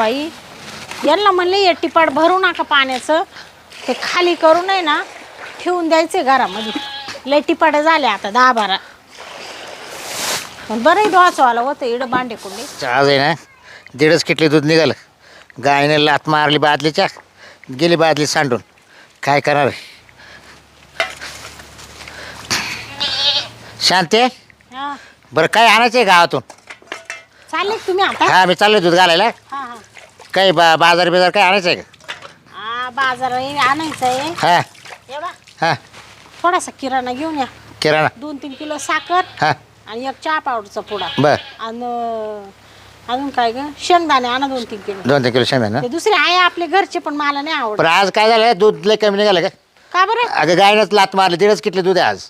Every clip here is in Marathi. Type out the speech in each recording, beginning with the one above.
बाई. यांना म्हणले हे टिपाट भरू नका पाण्याचं. ते खाली करू नये ना ठेवून द्यायचे घरामध्ये. लय टिपाट झाले आता दहा बारा. पण बरंही धुवाचवाला होतं इडं भांडे कुंडे. आज आहे ना दीडच किटली दूध निघालं. गायने लात मारली बादलीच्या गेली बादली सांडून. काय करणार आहे? शांते बरं काय आणायचं आहे गावातून? चालेल तुम्ही आता? हा मी चाललोय दूध घालायला. काही बा बाजार बिजार काय आणायचं आहे का? हा बाजार आणायचं आहे हा. थोडासा किराणा घेऊन या. किराणा. दोन तीन किलो साखर हा. आणि एक चहा पावडरचा पुडा. बर. आणि अजून काय ग? शेंगदाणे आणा दोन तीन किलो. दोन तीन किलो शेंगदाणा ते दुसरे आहे आपले घरचे पण मला नाही आवडत. पण आज काय झालं? दूध लय कमी निघालं का? का बरं? अगं गायनंच लात मारली. दीडच किटली दूध आहे आज.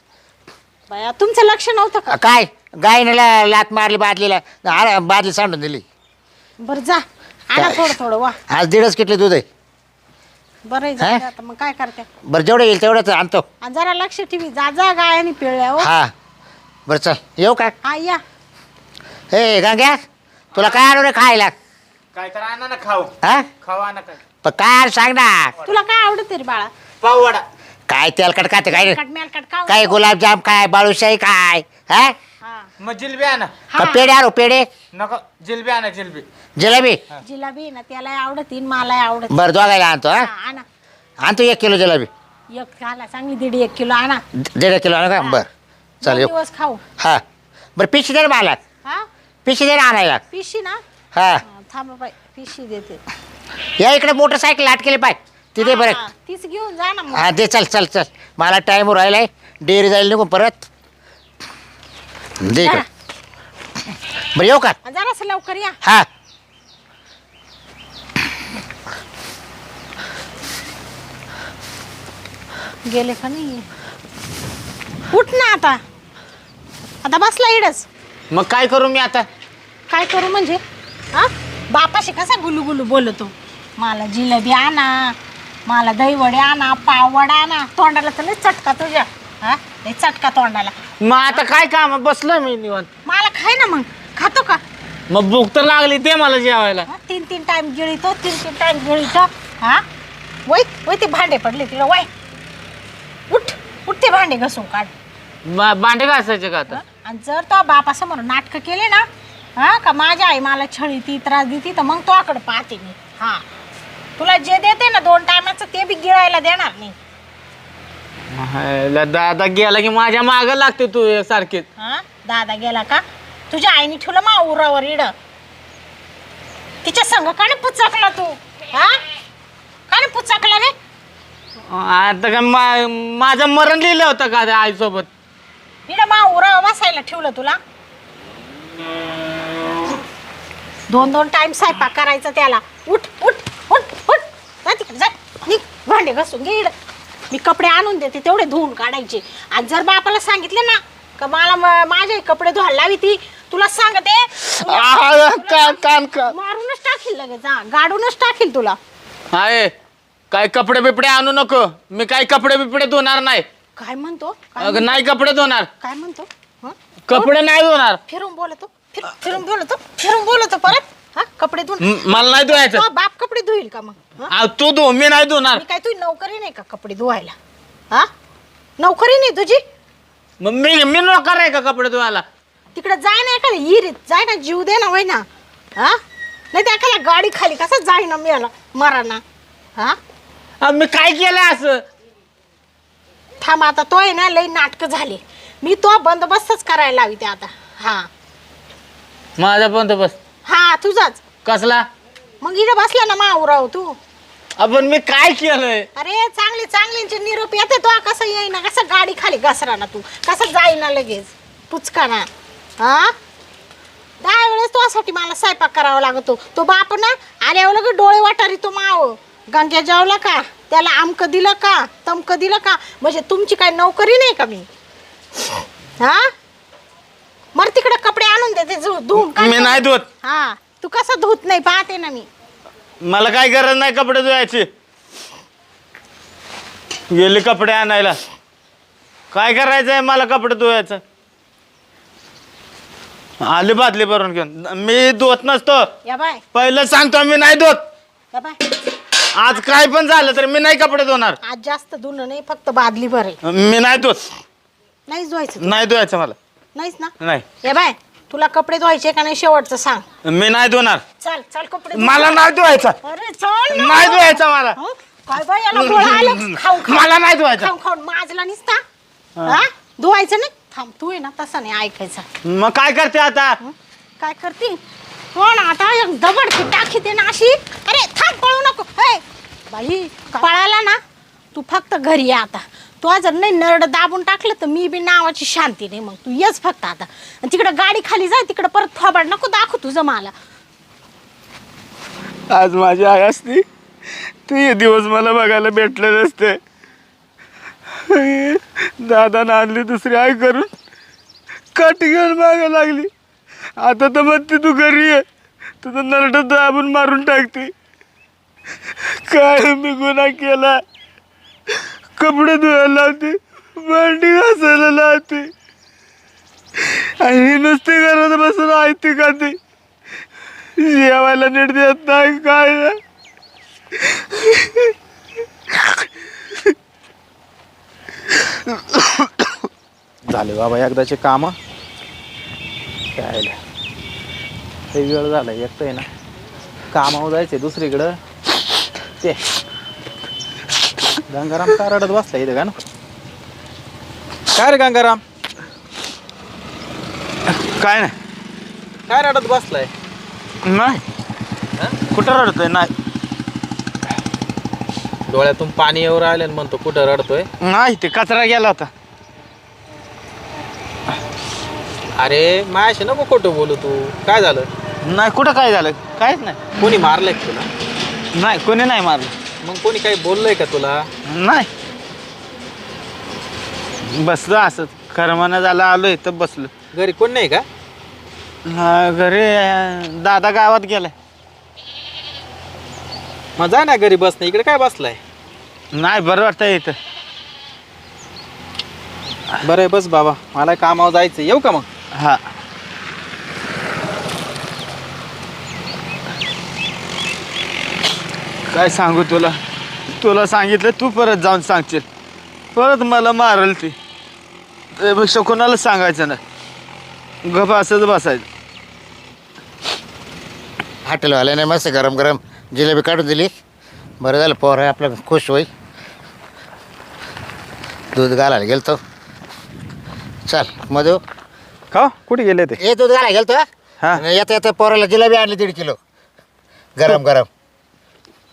बाया तुमचं लक्ष नव्हतं का? अ, काय? गायने ला- लात मारली बादलीला. बादली सांडून दिली. बरं जा. आणा? थोडं थोडं वा. आज दीडच किटली दूध आहे. बरं आहे, जाऊ दे आता मग काय करते? बरं जेवढं येईल तेवढंच आणतो. आणि जरा लक्ष ठेवी जा जा गाय आणि पिळल्या हो. हा. बरं चल येऊ का? हा या. हे गंग्या तुला काय आणू रे खायला? काय तर आणा ना खाऊ. हा? खाऊ आणा काय. पण काय आणू सांग ना तुला काय आवडत रे बाळा? पाव वडा काय तेलकट खाते काय कट मेल कट खाऊ. काय. गुलाबजाम काय बाळूशाही काय? हा? मग जिलबी आणा. का हा. पेढे आणू पेढे? नको जिलबी आणा जिलबी. जिलेबी? जिलाबी आहे ना त्याला आवडत मला आवडत. बरं दोघायला आणतो हा? आणा. आणतो एक किलो जिलेबी. एक खाला चांगली दीड एक किलो आणा. दीड किलो आणू का? बरं. चल दोन दिवस खाऊ. हा. बरं पिशी दे ना मला. हा? पिशी दे ना आणायला. पिशी ना? हा. हा, थांबा बाई पिशी देते. या इकडे मोटरसायकल आठ केली पाय. तिथे बरं. हा, तीच घेऊन जा ना मग. हा दे चल चल चल. मला टाईम राहिलाय. डेअरी जाईल निघून परत. दे इकडे. बरं येऊ का? जरासं लवकर या. हा. गेले का नाही? उठ ना आता. आता बसला इडच. मग काय करू मी आता? काय करू म्हणजे? हा? बापाशी कसा गुलू गुलू बोलतो? मला जिलेबी आणा मला दहीवडे आणा पाववडा आणा. तोंडाला तर लय चटका तुझ्या. हा? लय चटका तोंडाला. मग आता काय काम आहे? बसलोय मी निवांत. मला खाय ना मग. खातो का? मग भूक तर लागली ते मला जेवायला. हा, तीन तीन टाइम गिळीतो तीन तीन टाइम गिळीतो हा? वय वय ते भांडे पडले तिला वय. उठ उठ ते भांडे घसून काढ. बा- भांडे घासायचे का आता? आणि जर तो बापासमोर नाटकं केले ना हा का माझ्या आई मला छळी ती त्रास देती तर मग तोकडे पाहते मी. हा. तुला जे देते ना दोन टायमाचं ते बी गिळायला देणार नाही. हायला दादा गेला की माझ्या माग लागते तू सारखीच. हा? दादा गेला का? तुझ्या आईने ठेवलं मा उरावर इड. तिच्या संग का नाही पुचकला तू? हा? का नाही पुचकला रे? आता का मा- माझं मरण लिहिलं होतं का त्या आईसोबत? इड मा उरावर बसायला ठेवलं तुला? दोन दोन टाइम स्वयंपाक करायचा त्याला. उठ उठ उठ उठ. जा तिकडे जा. निघ भांडे घासून घे इड. मी कपडे आणून देते तेवढे धुवून काढायचे. आणि जर बापाला सांगितले ना का मला म- माझे कपडे धुवायला लावी ती तुला सांगते कान कान का मारूनच टाकील लगेच हा गाडूनच टाकील तुला. हाय काय कपडे बिपडे आणू नको. मी काय कपडे बिपडे धुणार नाही. काय म्हणतो? काय अगं, नाही कपडे धुणार. काय म्हणतो? हं? कपडे नाही धुणार. फिरून बोलतो फिर- फिरून बोलतो फिरून बोलतो परत. हा कपडे धुवून म- मला नाही धुवायचं. तो बाप कपडे धुईल का मग? हं? आ, तू धु मी नाही धुणार. मी काय तुझी नोकरी नाही का कपडे धुवायला? हा? नोकरी नाही तुझी? मग मी मी नोकर आहे का कपडे धुवायला? तिकडे जाय ना एखाद्या हिरीत जाय ना जीव दे ना होय ना. हा? नाही तर एखाद्या गाडी खाली कसं जाय ना मिळाला मरा ना हा? आ, मी काय केलं असं? थांब आता तो आहे ना लई नाटकं झाले. मी तो बंदोबस्तच करायला लावी ते आता. हा. माझा बंदोबस्त. हा तुझाच. कसला? मग इकडे बसला ना माऊराव तू. आपण मी काय केलंय? अरे चांगले चांगल्यांचे निरोप येते तो. कसं येईना? कसं गाडी खाली घसरा ना तू? कसं जाईना लगेच? पुचका ना. हा? दहा वेळेस तुझ्यासाठी मला स्वयंपाक करावा लागतो. तो बाप ना आल्यावर लगेच डोळे वाटारी तो माव. गंग्या जेवला का? त्याला आमक दिलं का? तमक दिलं का? म्हणजे तुमची काय नोकरी नाही का मी? हा मर तिकडे कपडे आणून देते धु- धुवून काढ. मी नाही धुत हा तू कसं धुत नाही पाहते ना मी. मला काय गरज नाही कपडे धुवायची. गेले कपडे आणायला. काय करायचंय मला कपडे धुवायचं? आली बादली भरून घेऊन. मी धुत नसतो. या बाय. पहिलं सांगतो मी नाही धुत या बाय. आज काय पण झालं तर मी नाही कपडे धुणार आज जास्त धुणं नाही फक्त बादली भरेल. मी नाही धुत नाहीच धुवायचं नाही धुवायचं मला. नाहीच ना? नाही. या बाय. तुला कपडे धुवायचे का नाही शेवटचं सांग. मी नाही धुणार. चल चल कपडे धु. मला नाही धुवायचं. अरे चल ना. नाही धुवायचं मला. हं? काय याला आलं? मला नाही धुवायचं. खाऊन खाऊन माजला निसता. हा. धुवायचं नाही? थांब तू आहे ना तसा नाही ऐकायचा. मग काय करते आता? हं? काय करते? हो ना आता एक दबड टाकी दे ना अशी. अरे थांब पळू नको. हे बाई पळाला ना तू फक्त घरी ये आता. तू जर नाही नरड दाबून टाकलं तर मी बी नावाची शांती नाही मग. तू येच फक्त आता. आणि तिकडं गाडी खाली जाय तिकडं परत थोबाड नको दाखव तुझं मला. आज माझी आई असती. तू हे दिवस मला बघायला भेटले नसते. दादा आणली दुसरी आई करून. काठी घेऊन मागा लागली. आता तर म्हणते तू घरी ये. तुझं नरड दाबून मारून टाकते. काय मी गुन्हा केला? कपडे धुवायला लावते भांडी घासायला लावते. आणि ही नुसती घरात बसून ऐकते का ती जेवायला नीट देत नाही काय झाले बाबा एकदाचे काम. यायला ते वेळ झालं एकटं आहे ना. कामावर जायचे दुसरीकडं. ते. गंगाराम का रडत बसला इथं का ना? काय रे गंगाराम? काय नाही. काय रडत बसलाय? नाही. कुठं रडतोय? नाही. डोळ्यातून पाणी येऊ राहिलं म्हणतो कुठं रडतोय? नाही ते कचरा गेला होता. अरे मायाशी नको खोटं बोलू तू. काय झालं? नाही कुठं काय झालं? काहीच नाही. कोणी मारलंय तुला? नाही कोणी नाही मारलं. मग कोणी काही बोललंय का तुला? नाही. बसलो असं. खरमानं झालं आलोय तर बसलो. घरी कोण नाही का? हा, घरी अं, दादा गावात गेलाय. मग जा ना घरी बस इकडे काय बसलाय? नाही बरं वाटतं इथं. बरं आहे बस बाबा. मला कामावर जायचं येऊ का मग? हा. काय सांगू तुला? तुला सांगितलं तू परत जाऊन सांगशील. परत मला मारल ती. त्यापेक्षा कोणाला सांगायचं नाही. गप असंच बसायचं. हॉटेलवाल्याने मस्त गरम गरम जिलेबी काढून दिली. बरं झालं पोर आहे आपलं खुश होईल. दूध घालायला गेलतो. चल मधू. का? कुठे गेले ते? ए दूध घालायला गेलतो हा. आणि येता येता पोराला जिलेबी आणली दीड किलो. गरम गरम.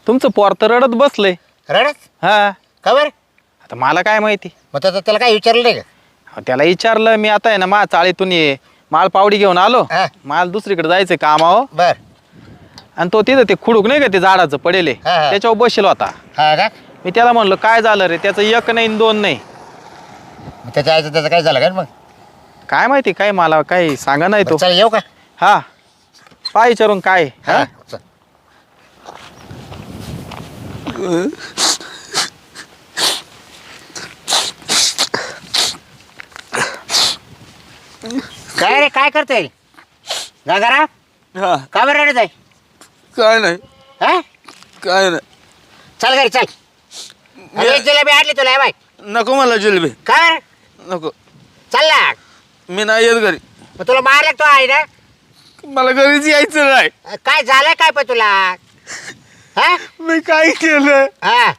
तुमचं पोर तर रडत बसलंय. रडत? हा. का बरं? आता मला काय माहिती? मग त्याचं त्याला काय विचारलं नाही का? अहो, त्याला विचारलं मी आता आहे ना मा चाळीतून ये माल पावडी घेऊन आलो. हा. माल दुसरीकडे जायचं कामावर. बर. आणि तो तिथं ते खुडूक नाही का ते झाडाचं पडेले? हा, हा. त्याच्यावर बसेल होता हा का? मी त्याला म्हणलं काय झालं रे? त्याचं एक नाही आणि दोन नाही. मग त्याच्या आईचं त्याचं काय झालं का मग? काय माहिती काय मला काही सांगा नाही तो. बरं, चल येऊ का? हा. पाय विचारून काय? हा? हा चल. काय रे काय करतोय? गंगारा हा. का बरं रडत आहे? काय नाही. हा? काय नाही. चल घरी चल. अरे जिलेबी आणली तुला हे बाय. नको मला जिलेबी. काय? नको. चल ना. मी नाही येत घरी. मग तुला मारलं तो आहे ना? मला घरीच यायचं नाही. काय झालंय काय पण तुला? हा? मी काय केलं हा.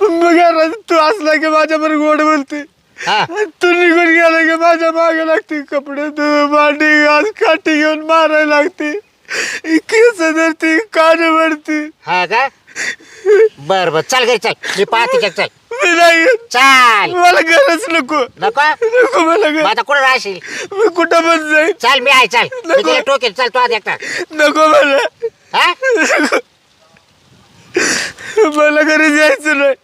मग घरात तू असला की माझ्यावर गोड बोलते. हा. तू निघून गेला की माझ्या मागे लागते. कपडे धुवून, भांडी घास काठी घेऊन मारायला लागते. केस धरते कान भरते हा का? बर बर. चल घरी चल. मी पाहते का चल. मी नाही येत. चल. मला गरज नको. नको? नको मला मग आता कुठं राहशील? मी कुठं पण जाईल चल मी आहे चल. मी नको. तिला टोकेल. चल तू आज एकटा. नको मला. हा? मला घरी जायचं नाही.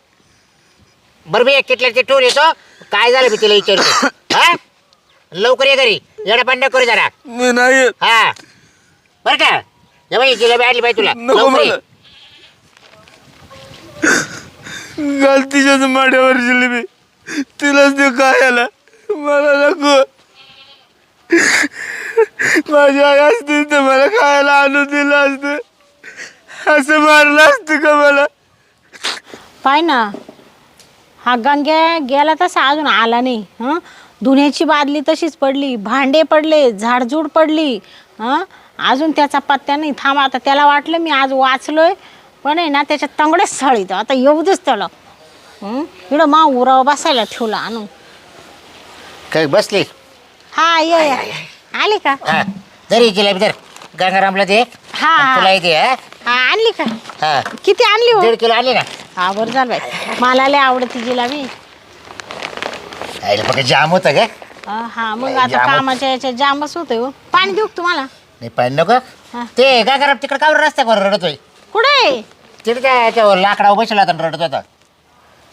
बरं मी एक किटल्याची टूर येतो. काय झालं मी तिला विचारतो. हा? लवकर ये घरी. येडा पण नको करू जरा. मी नाही येत. हा. बरं का? ये बाई जिलेबी आणली बाई तुला. नको लवकर ये. मला. गलतीच्याच माड्यावर जिलेबी. तिलाच ते काय आला मला नको. माझी आई असती तर मला खायला आणून दिलं असतं. असं मारलं असतं का मला? पाय ना. हा गंग्या गेला तसा अजून आला नाही हं? धुण्याची बादली तशीच पडली भांडे पडले झाडझूड पडली हं? अजून त्याचा पत्त्या नाही. थांब आता त्याला वाटलं मी आज वाचलोय पण आहे ना त्याच्या तंगडेच सळीत. आता येऊ देच त्याला. हं? इकडं मा उराव बसायला ठेवला आणून. काय बसली? हा ये ये. आली का? हा. जरी जिलेबी धर गंगारामला दे. हा, आणि तुला दे हा. हा आणली का? हा. किती आणली हो? दीड किलो आणली ना. हा बरं झालं बाई. मला लय आवडती जिलाबी. आईला फक्त जाम होतं का हा, हा मग आता होत. कामाच्या याच्या जामच होतोय हो. पाणी देऊ का तुम्हाला? नाही पाणी नको. हा. ते गंगाराम तिकडे कावर रस्त्यावर रडतोय. कुठे तिथे त्या याच्यावर लाकडावर बसला होता आणि रडत होता.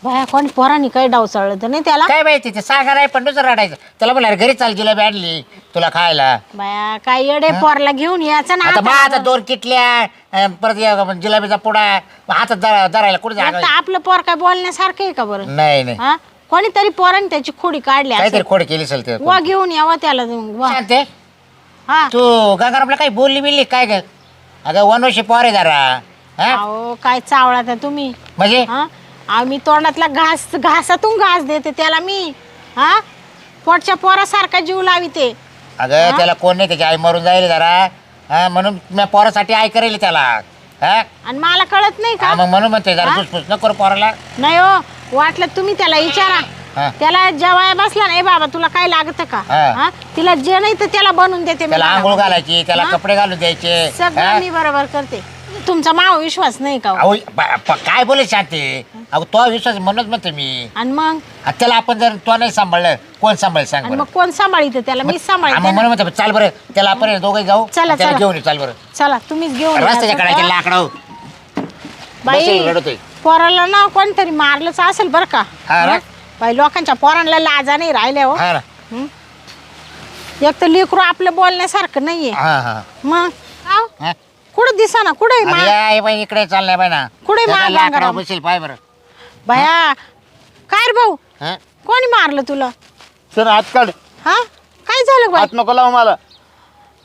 बाया कोणी पोरांनी काही डावचळलं तर नाही त्याला? काय माहिती ते सांगा नाही पण दुसरं रडायचं. त्याला म्हणलं घरी चाल जिलेबी आणली तुला खायला. बाया काय येडे पोरला घेऊन यायचं ना आता मग आता आता. दोन किटल्या अं, परत या जिलेबीचा पुडा मग हातात धरा- धरायला कुठे तर जागा आपलं पोर काय बोलण्यासारखं आहे का बरं? नाही नाही. हा? कोणीतरी पोरांनी त्याची खोडी काढली काहीतरी असेल. खोड केली असेल ते वा घेऊन यावं त्याला वा. शांते हा. तू गंगारामला काही बोलली बिलली काय? ग अगं वनवशी पोरे जरा. हा? अहो काय चावळा त्या तुम्ही. म्हणजे? हा? आम्ही तोंडातला घास घासातून घास देते त्याला मी हा पोटच्या पोरासारखा जीव लाविते अगं त्याला कोण नाही त्याची आई मरून जाईल जरा हा म्हणून मी पोरासाठी आई करेल त्याला हा आणि मला कळत नाही हा, का मग म्हणून म्हणते जरा? फुसफुस नको करू पोराला नाही हो वाटलं तुम्ही त्याला विचारा. त्याला जेवाय बसला नाही बाबा तुला काय लागत का हा. हा? तिला जे नाही तर त्याला बनवून देते मी त्याला मला. आंघोळ घालायची त्याला हा? कपडे घालून द्यायचे सगळं हा? मी बरोबर करते तुमचा माव विश्वास नाही का हो? अहो ब- प- काय बोले शांती? अगं तो विश्वास म्हणूनच म्हणते मी. आणि मग? त्याला आपण जर तो नाही सांभाळलं कोण सांभाळ सांग आणि बरं? मग कोण सांभाळीत? त्याला मी हा, सांभाळते मग. म्हणून म्हणते चाल बरं त्याला आपण दोघे जाऊ चला, आणि त्याला चला. घेऊन येऊ चाल बरं. चला तुम्हीच घेऊन या. रस्त्याच्या लाकडं बाई बसेल रडतोय. पोराला ना कोणतरी मारलंच असेल बरं का? हा ना? हा? बाई लोकांच्या पोरांना लाजा नाही राहिल्या हो. हा ना. एक तर लेकरू आपलं बोलण्यासारखं नाहीये. हा हा. मग? आव, हा? कुठं दिसा ना? कुठे बाई इकडे चाललंय बाई ना. कुठे त्याचा मार लाकडावर गंगाराम? बसेल पाय बरं. भया काय रे भाऊ? हा? कोणी मारलं तुला? सर हात काढ. हा? काय झालं बाई? हात नको लावू मला.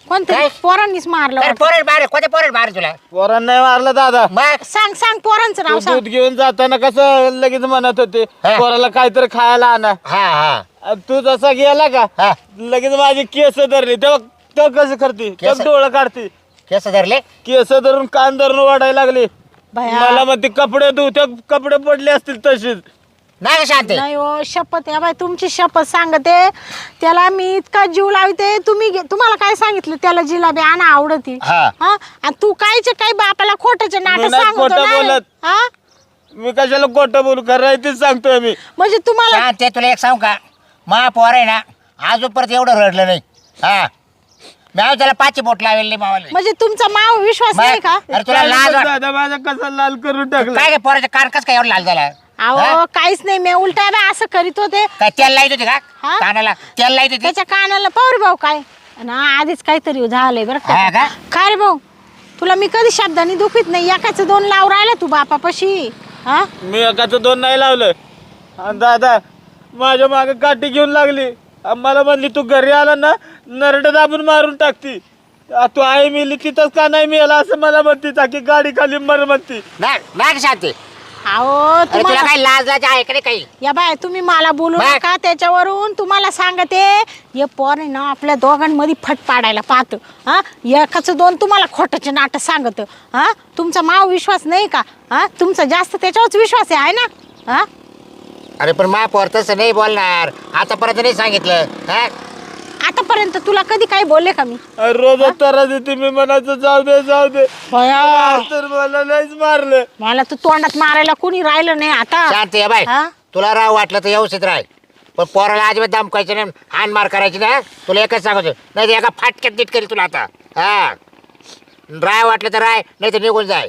कोणतरी काय? पोरांनीच मारलं अरे वाटतं. बाहेर कोणत्या पोरेल बाहेर तुला? पोरांना नाही मारलं दादा. मग सांग सांग पोरांचं नाव सांग. दूध घेऊन जाताना कसं लगेच म्हणत होते हा. पोराला काहीतरी खायला आणा. हा हा. आणि तू जसा गेला का हा. लगेच माझी केस धरली. तेव्हा तो कसं करते? केस? तो डोळं काढते. केस धरले? केस धरून कान धरून वाढायला लागली. भया. मला मग ते कपडे धुऊ ते कपडे पडले असतील तशीच. नाही शांती? नाही हो शपथ या बाई तुमची शपथ सांगते. त्याला मी इतका जीव लावते. तुम्ही गे- तुम्हाला काय सांगितलं? त्याला जिलाबी आणा आवडती. हा. हा? आणि तू कायचे काय बापाला खोटचे मी नाटक नाही सांगतो खोटं ना रे? बोलत. हा? मी कशाला खोटं बोलू? खरं तेच सांगतोय मी. म्हणजे तुम्हाला शांत तुला एक सांगू का? मा पोर आहे ना अजून परत एवढं रडलं नाही. हा. मी अजून त्याला पाची बोट लावेल नाही मावाले. म्हणजे तुमचा माव विश्वास नाही का? अरे तुला लाज वाट- दादा माझा कसा लाल करून टाकला? काय काय पोराच्या कान कस काय एवढं लाल झाला? अहो हा? काहीच नाही मी उलटा बा असं करीत होते. काय तेल लाईत होते का? हा? कानाला तेल लाईत होते? त्याच्या कानाला पाहू रे भाऊ काय? ना आधीच काहीतरी झालंय बरं हा का का? काय रे भाऊ? तुला मी कधी शब्दानी दुखीत नाही? एकाच दोन लाव राहिला तू बापापाशी. हा? मी एकाचं दोन नाही लावलं. आणि दादा माझ्या मागे काठी घेऊन लागली. मला म्हणली तू घरी आला ना नरड दाबून मारून टाकती. आ, तू आई मिली तिथंच का नाही मिळाला असं मला म्हणती चाकी गाडी खाली मर म्हणती. नाही नाही शांती. अहो अरे तुला तुम्हाला काही लाज लाज आहे का काही? या बाय तुम्ही मला बोलू बाय. नका त्याच्यावरून तुम्हाला सांगते. हे पोर आहे ना आपल्या दोघांमध्ये फट पाडायला पाहतं. हा? एकाच दोन तुम्हाला खोटंचे नाटक सांगत. हा? तुमचा माव विश्वास नाही का? हा? तुमचा जास्त त्याच्यावरच विश्वास आहे आहे ना? हा? अरे पण मा पोर तसं नाही बोलणार. आतापर्यंत नाही सांगितलं. हा? आतापर्यंत तुला कधी काही बोलले का मी? रोज तारा देते मी म्हणायचं जाऊ दे जाऊ दे. आज तर मला नाहीच मारलं. मला तू तोंडात मारायला कोणी राहिलं नाही आता. शांत बाय हा? तुला राव वाटलं तर व्यवस्थित राह पण पोराला अजिबात दमकायचं नाही हान मार करायची नाही तुला एकच सांगतो नाही तर एका फाटक्यात नीट करेल तुला आता. हा. राय वाटलं तर राय नाही तर निघून जाय.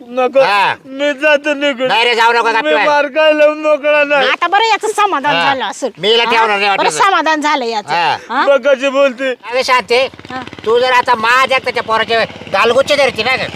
नको हा. मी जातो निघून नाही रे जाऊ नको मी लावून मोकळा नाही आता बरं याचं समाधान हा. झालं असेल मी हिला ठेवणार नाही हा? वाटलं बरं तर. समाधान झालं याचं हा. हा? बघ कशी बोलते अरे शांत. हा. तू जर आता माझ्या त्याच्या पोराचे गालगुच्चे धरती ना ग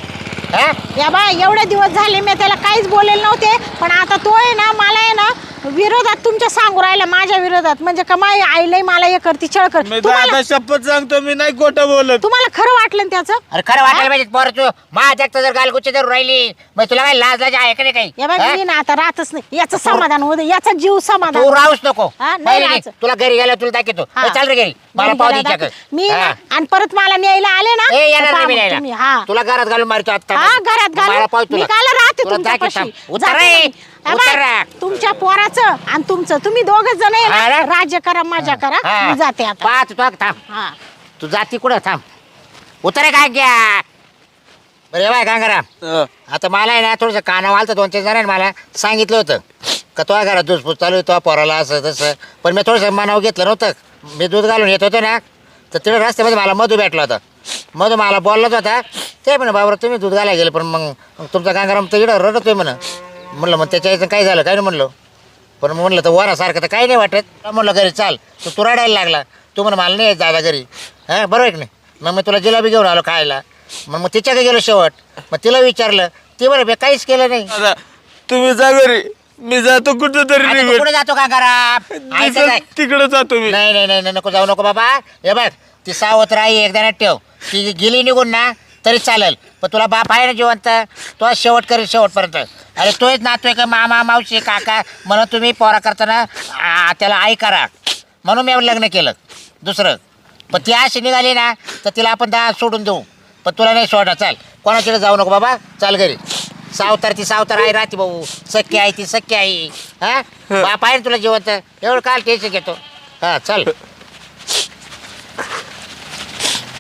हा या बा एवढे दिवस झाले मी त्याला काहीच बोलेल नव्हते पण आता तो आहे ना मला आहे ना विरोधात तुमच्या सांगू राहिला माझ्या विरोधात. म्हणजे का माई आईलाही मला हे करती छळ कर मी तुम्हाला आता शपथ सांगतो मी नाही खोटं बोलत. तुम्हाला खरं वाटलं ना त्याचं? अरे खरं वाटायला पाहिजे पोरं तू. माझ्या जर गालगुच्ची जर राहिली मग तुला काय लाज लाज आहे का नाही काही? या बाई? मी ना आता राहतच नाही. याचं समाधान होऊ दे याचा जीव समाधान. तू राहूच नको. हा, नाही पहिले राहायचं. तुला घरी गेला तुला दाखवतो. हा. ए, चाल रे घरी. मला पाव. मी ना- आणि परत मला न्यायला आले ना ए तर येणार पहा नाही मी मग तुम्ही, न्यायला. तुला घरात घालून मारतो आता. हा घरात मला घालून. पाव मी तुला. काल राहते तुला दाखवतो. पाशी उतर जाते रे. ना मी. हा उतर. तुमच्या पोराचं आणि तुमचं. तुम्ही दोघच जण आहे हा ना. राज्य करा मजा करा. हा. मी जाते आता. तू थांब. हा. तू जाती कुठं थांब. उतरे काय घ्या. बरं बाय गंगाराम. हं. आता मला आहे ना थोडंसं कानावर आलं दोन तीन जणांनी मला. सांगितलं होतं का तो घरात दूध चालू आहे तो पोराला असं तसं. पण मी थोडंसं मनावर घेतलं नव्हतं. मी दूध घालून येत होतो ना तर तिकडे रस्त्यामध्ये मला मधू भेटला होता. मधू मला बोललाच होता ते म्हणे बाबा तुम्ही दूध घालायला गेले पण मग मग तुमचा गंगाराम तर इकडं रडतोय म्हणा. म्हणलं मग त्याच्या याचं काय झालं? काय नाही म्हणलं. पण मग म्हणलं तर वरासारखं तर काही नाही वाटत. म्हणलं घरी चाल. तू तू रडायला लागला. तू म्हणा मला नाही यायचं दादा घरी. हां बरोबर आहे की नाही? मग मी तुला जिलाबी घेऊन आलो खायला. मग मग तिच्याकडे गेलो शेवट. मग तिला विचारलं ती बरं मी काहीच केलं नाही. दादा तुम्ही जा घरी. मी जातो कुठं तरी आता तू निघून. कुठे जातो का घरा तिकडे जातो मी. नाही नाही नाही नाही, नको जाऊ नको बाबा. हे बघ ती सावत्र आई एकदा नाही ठेव. ती गेली निघून ना तरी चालेल. पण तुला बाप आहे ना जिवंत? तो शेवट करेल शेवटपर्यंत. अरे तोच नातोय का मामा मावशी काका? म्हणून तुम्ही पोरा करताना आ, त्याला आई करा. म्हणून मी लग्न केलं. दुसरं. पण ती अशी निघाली ना तर तिला आपण दहा सोडून देऊ. पण तुला नाही सोडणार. चाल. कोणाकडे जाऊ नको बाबा. चाल घरी. सावतार ती सावतार आई राहते भाऊ. सख्य आहे ती सख्य आई. हा? बाप आहे ना तुला जिवंत? एवढं काल टेन्शन घेतो. हा चल.